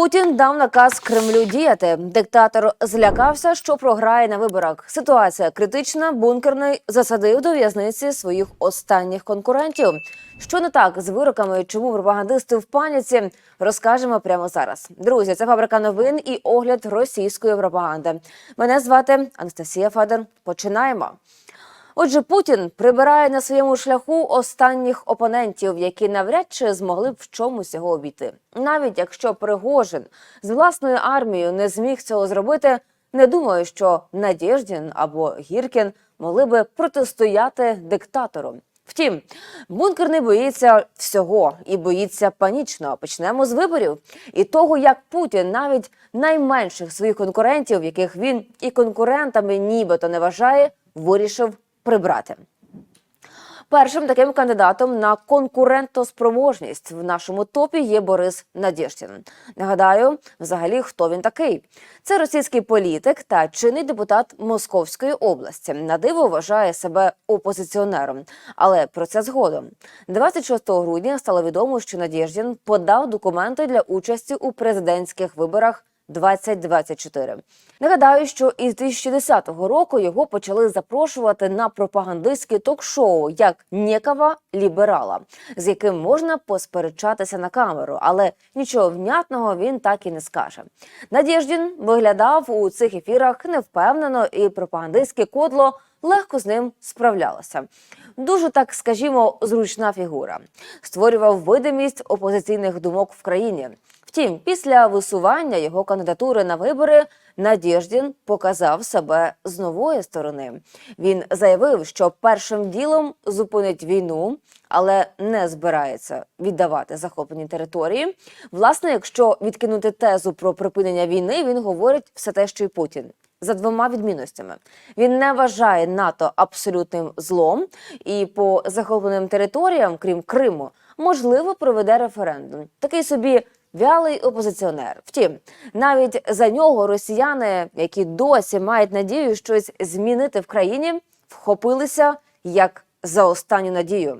Путін дав наказ Кремлю діяти. Диктатор злякався, що програє на виборах. Ситуація критична. Бункерний засадив до в'язниці своїх останніх конкурентів. Що не так з вироками, чому пропагандисти в паніці, розкажемо прямо зараз. Друзі, це фабрика новин і огляд російської пропаганди. Мене звати Анастасія Федор. Починаємо. Отже, Путін прибирає на своєму шляху останніх опонентів, які навряд чи змогли б в чомусь його обійти. Навіть якщо Пригожин з власною армією не зміг цього зробити, не думаю, що Надєждін або Гіркін могли би протистояти диктатору. Втім, бункер не боїться всього і боїться панічно. Почнемо з виборів і того, як Путін навіть найменших своїх конкурентів, яких він і конкурентами нібито не вважає, вирішив прибрати. Першим таким кандидатом на конкурентоспроможність в нашому топі є Борис Надєштін. Нагадаю, взагалі, хто він такий? Це російський політик та чинний депутат Московської області. На диво вважає себе опозиціонером, але про це згодом. 26 грудня стало відомо, що Надєждін подав документи для участі у президентських виборах 2024. Нагадаю, що із 2010 року його почали запрошувати на пропагандистське ток-шоу як некого ліберала, з яким можна посперечатися на камеру, але нічого внятного він так і не скаже. Надєждін виглядав у цих ефірах невпевнено, і пропагандистське кодло легко з ним справлялося. Дуже так, скажімо, зручна фігура. Створював видимість опозиційних думок в країні. Втім, після висування його кандидатури на вибори Надєждін показав себе з нової сторони. Він заявив, що першим ділом зупинить війну, але не збирається віддавати захоплені території. Власне, якщо відкинути тезу про припинення війни, він говорить все те, що й Путін. За двома відмінностями він не вважає НАТО абсолютним злом, і по захопленим територіям, крім Криму, можливо проведе референдум. Такий собі вялий опозиціонер. Втім, навіть за нього росіяни, які досі мають надію щось змінити в країні, вхопилися як за останню надію.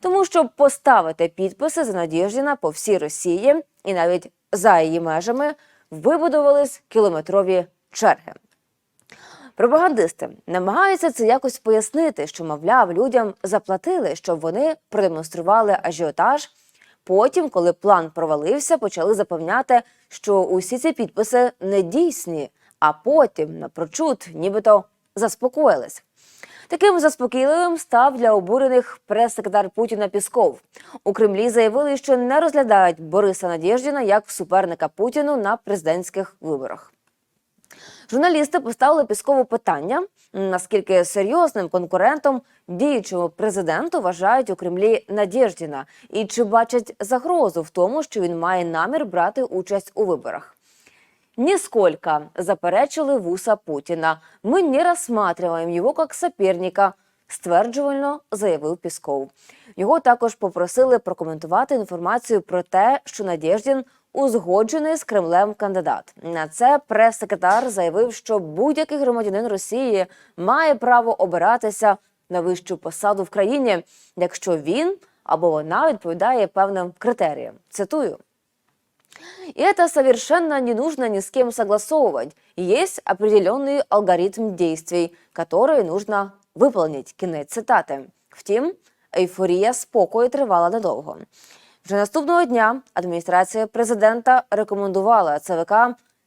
Тому щоб поставити підписи за Надєждіна по всій Росії і навіть за її межами вибудувались кілометрові черги. Пропагандисти намагаються це якось пояснити, що, мовляв, людям заплатили, щоб вони продемонстрували ажіотаж. Потім, коли план провалився, почали запевняти, що усі ці підписи не дійсні, а потім, напрочуд, нібито заспокоїлись. Таким заспокійливим став для обурених прес-секретар Путіна Пісков. У Кремлі заявили, що не розглядають Бориса Надєждіна як суперника Путіну на президентських виборах. Журналісти поставили Піскову питання, наскільки серйозним конкурентом діючого президенту вважають у Кремлі Надєждіна, і чи бачать загрозу в тому, що він має намір брати участь у виборах. Нисколько заперечили вуса Путіна. Ми не розсматриваємо його як соперника, стверджувально заявив Пісков. Його також попросили прокоментувати інформацію про те, що Надєждін узгоджений з Кремлем кандидат. На це прес-секретар заявив, що будь-який громадянин Росії має право обиратися на вищу посаду в країні, якщо він або вона відповідає певним критеріям. Цитую. И это совершенно не нужно ни с кем согласовывать. Есть определенный алгоритм действий, который нужно выполнить. Кінець цитати. Втім, ейфорія спокою тривала недовго. Вже наступного дня адміністрація президента рекомендувала ЦВК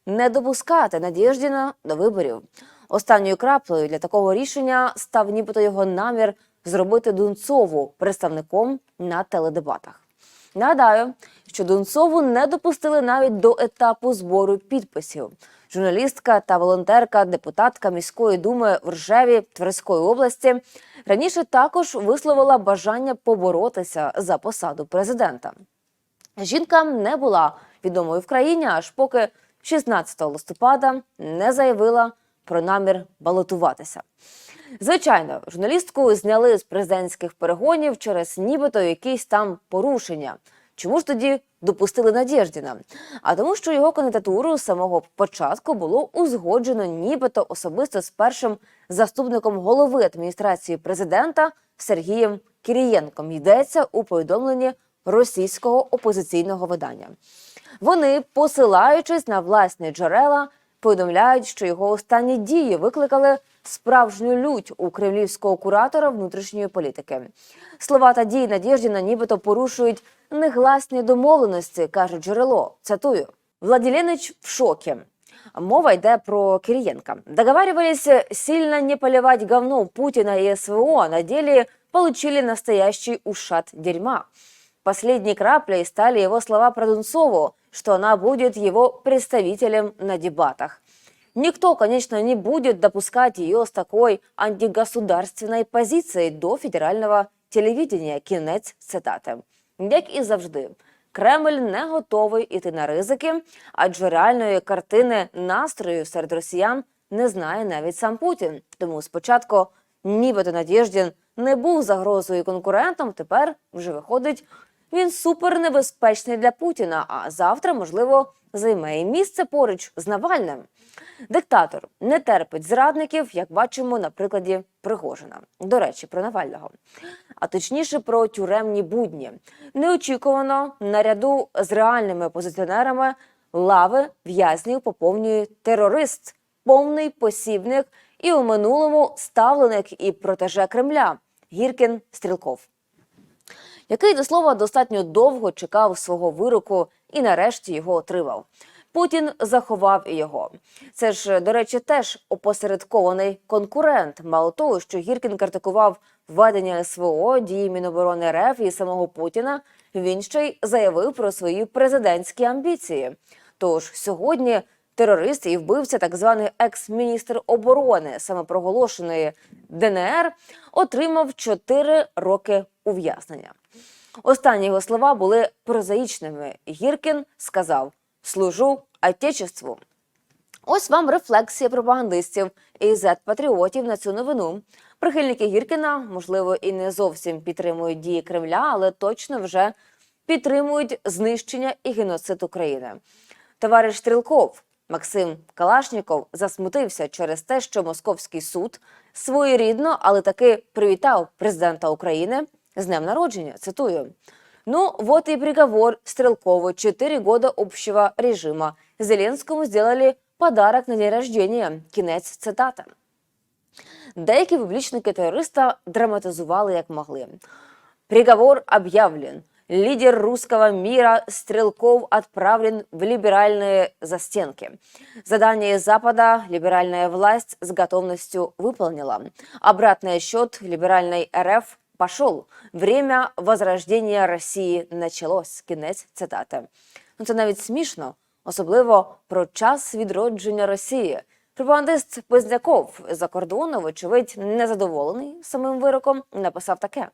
не допускати Надєждіна до виборів. Останньою краплею для такого рішення став нібито його намір зробити Дунцову представником на теледебатах. Нагадаю, що Дунцову не допустили навіть до етапу збору підписів. Журналістка та волонтерка, депутатка міської думи в Ржеві Тверської області раніше також висловила бажання поборотися за посаду президента. Жінка не була відомою в країні, аж поки 16 листопада не заявила про намір балотуватися. Звичайно, журналістку зняли з президентських перегонів через нібито якісь там порушення. Чому ж тоді допустили Надєждіна? А тому, що його кандидатуру з самого початку було узгоджено нібито особисто з першим заступником голови адміністрації президента Сергієм Кірієнком. Йдеться у повідомленні російського опозиційного видання. Вони, посилаючись на власні джерела, повідомляють, що його останні дії викликали справжню лють у кремлівського куратора внутрішньої політики. Слова та дії Надєждіна нібито порушують негласні домовленості, каже джерело. Цитую. Владіленич в шокі. Мова йде про Кириенко. Договаривались сильно не поливать говно Путина и СВО, а на деле получили настоящий ушат дерьма. Последней краплей стали его слова про Дунцову, что она будет его представителем на дебатах. Никто, конечно, не будет допускать ее с такой антигосударственной позицией до федерального телевидения. Кінець цитати. Як і завжди, Кремль не готовий іти на ризики, адже реальної картини настрою серед росіян не знає навіть сам Путін. Тому спочатку, нібито Надєждін не був загрозою конкурентам. Тепер вже виходить, він супернебезпечний для Путіна. А завтра, можливо, займе і місце поруч з Навальним. Диктатор не терпить зрадників, як бачимо на прикладі Пригожина. До речі, про Навального. А точніше про тюремні будні. Неочікувано наряду з реальними опозиціонерами лави в'язнів поповнює терорист, повний посібник і у минулому ставленик і протеже Кремля Гіркін Стрілков який до слова достатньо довго чекав свого вироку і нарешті його отримав. Путін заховав його. Це ж, до речі, теж опосередкований конкурент. Мало того, що Гіркін критикував введення СВО, дії Міноборони РФ і самого Путіна. Він ще й заявив про свої президентські амбіції. Тож сьогодні терорист і вбивця, так званий екс-міністр оборони самопроголошеної ДНР, отримав 4 роки ув'язнення. Останні його слова були прозаїчними. Гіркін сказав: служу Отечеству. Ось вам рефлексія пропагандистів і зет-патріотів на цю новину. Прихильники Гіркіна, можливо, і не зовсім підтримують дії Кремля, але точно вже підтримують знищення і геноцид України. Товариш Стрілков Максим Калашніков засмутився через те, що московський суд своєрідно, але таки привітав президента України з днем народження. Цитую. Ну, вот и приговор Стрелкову. Четыре года общего режима. Зеленскому сделали подарок на день рождения. Кінець цитати. Деякі публічники терориста драматизували як могли. Приговор объявлен. Лидер русского мира Стрелков отправлен в либеральные застенки. Задание Запада либеральная власть с готовностью выполнила. Обратный счет либеральной РФ пошел. Время возрождения Росії началось. Кінець цитати. Ну це навіть смішно, особливо про час відродження Росії. Пропагандист Поздняков за кордону, вочевидь, незадоволений самим вироком, написав таке.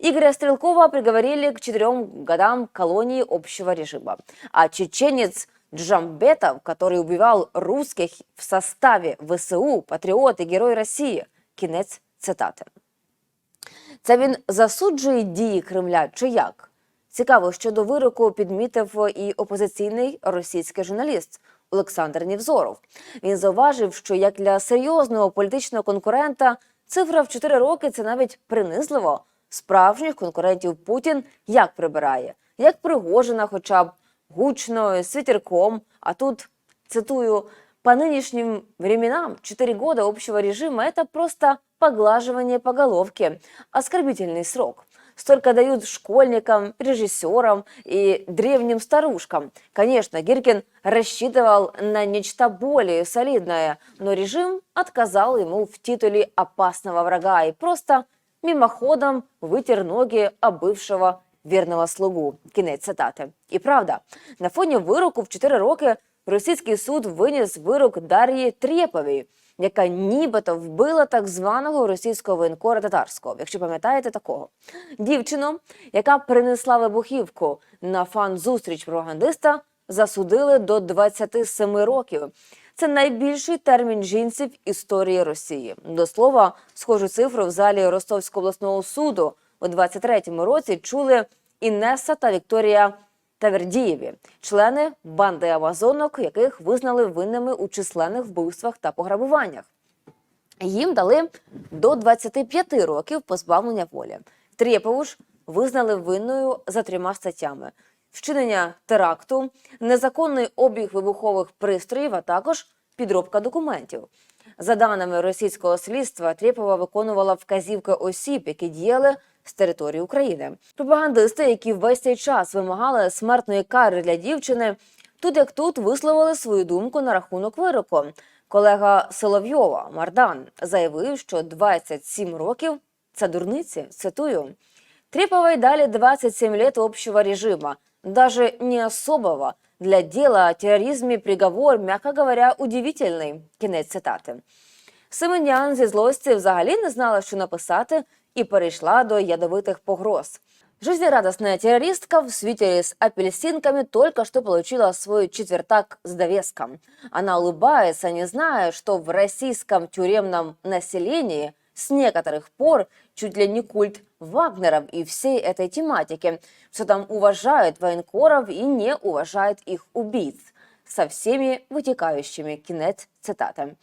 Игоря Стрелкова приговорили к четырем годам колонии общего режима. А чеченец Джамбетов, который убивал русских в составе ВСУ, патриот и герой России. Кінець цитати. Це він засуджує дії Кремля чи як? Цікаво, що до вироку підмітив і опозиційний російський журналіст Олександр Нівзоров. Він зауважив, що як для серйозного політичного конкурента цифра в 4 роки це навіть принизливо. Справжніх конкурентів Путін як прибирає, як Пригожина, хоча б гучно, з вітерком. А тут цитую. По нынешним временам 4 года общего режима – это просто поглаживание по головке, оскорбительный срок. Столько дают школьникам, режиссерам и древним старушкам. Конечно, Гиркин рассчитывал на нечто более солидное, но режим отказал ему в титуле опасного врага и просто мимоходом вытер ноги об бывшего вірного слугу. Кінець цитати. І правда, на фоні вироку в 4 роки російський суд виніс вирок Дар'ї Трєповій, яка нібито вбила так званого російського воєнкора татарського, якщо пам'ятаєте такого. Дівчину, яка принесла вибухівку на фан-зустріч пропагандиста, засудили до 27 років. Це найбільший термін жінці в історії Росії. До слова, схожу цифру в залі Ростовського обласного суду у 23-му році чули Інеса та Вікторія Тавердієві, члени банди амазонок, яких визнали винними у численних вбивствах та пограбуваннях. Їм дали до 25 років позбавлення волі. Трєпову ж визнали винною за трьома статтями: вчинення теракту, незаконний обіг вибухових пристроїв, а також підробка документів. За даними російського слідства, Трєпова виконувала вказівки осіб, які діяли з території України. Пропагандисти, які весь цей час вимагали смертної кари для дівчини, тут як тут висловили свою думку на рахунок вироку. Колега Соловйова Мардан заявив, що 27 років це дурниці. Цитую. Трепова и дали 27 лет общего режима, даже не особого. Для дела о терроризме приговор, м'яко говоря, удивительний. Кінець цитати. Семенян зі злості взагалі не знала, що написати, і перейшла до ядовитих погроз. Жизнерадостная террористка в свитере с апельсинками только что получила свой четвертак с довеском. Она улыбается, не зная, что в российском тюремном населении с некоторых пор чуть ли не культ Вагнеров и всей этой тематики, что там уважают военкоров и не уважают их убийц со всеми витікаючими. Кінець цитати.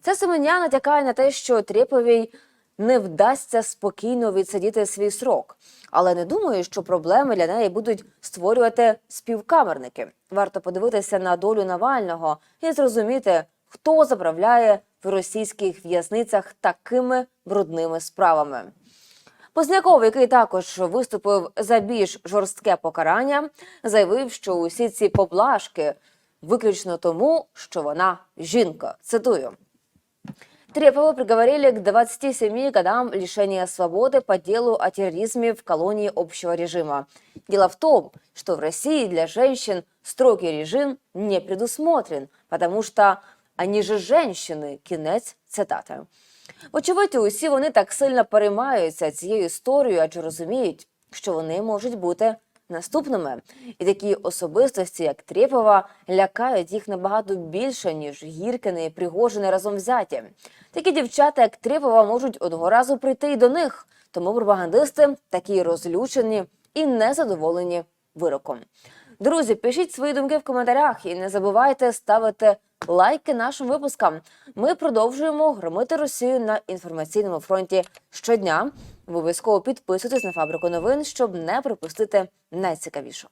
Це Семеня натякає на те, що Трєповій не вдасться спокійно відсидіти свій срок. Але не думаю, що проблеми для неї будуть створювати співкамерники. Варто подивитися на долю Навального і зрозуміти, хто заправляє в російських в'язницях такими брудними справами. Позняков, який також виступив за більш жорстке покарання, заявив, що усі ці поблажки виключно тому, що вона жінка. Цитую. Трепова приговорили к 27 годам лишения свободы по делу о терроризме в колонии общего режима. Дело в том, что в России для женщин строгий режим не предусмотрен, потому что они же женщины. Кінець цитати. Очевидь, усі вони так сильно переймаються цією історією, адже розуміють, що вони можуть бути наступними. І такі особистості, як Трєпова, лякають їх набагато більше, ніж Гіркини і Пригожини разом взяті. Такі дівчата, як Трєпова, можуть одного разу прийти і до них. Тому пропагандисти такі розлючені і незадоволені вироком. Друзі, пишіть свої думки в коментарях і не забувайте ставити лайки нашим випускам. Ми продовжуємо громити Росію на інформаційному фронті щодня. Обов'язково підписуйтесь на фабрику новин, щоб не пропустити найцікавішого.